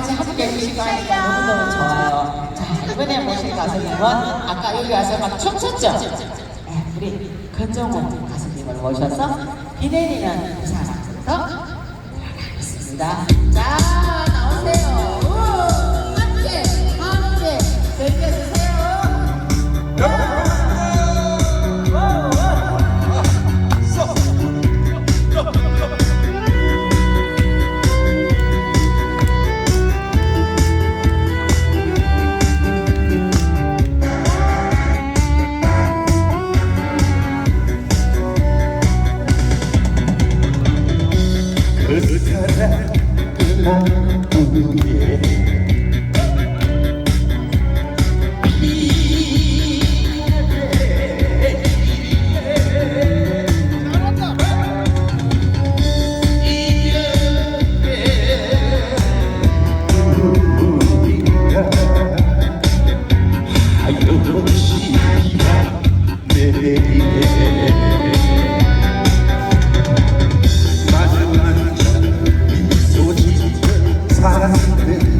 같이 함께 해주시고 하니까 너무너무 좋아요. 자, 이번에 모실 가수님은 아까 여기 와서 막 춤췄죠? 네, 우리 건정원 가수님을 모셔서 비 내리는 부산항에서 들어가겠습니다. 자, 그 사랑 그나무에 I have been.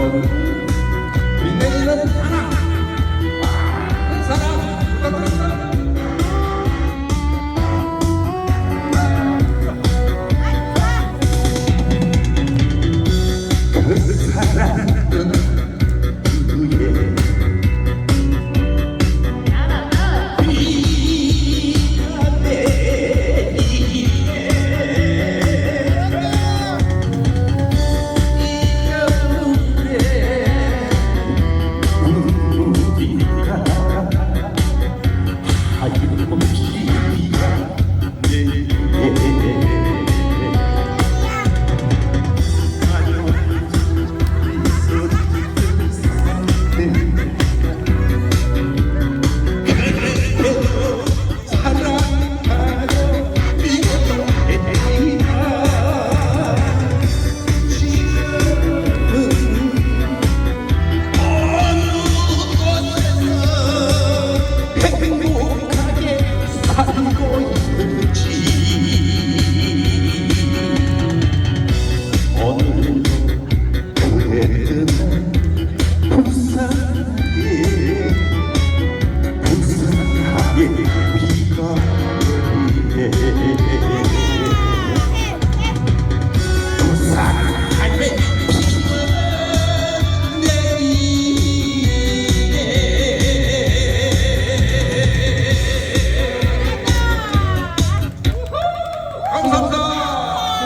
Been in the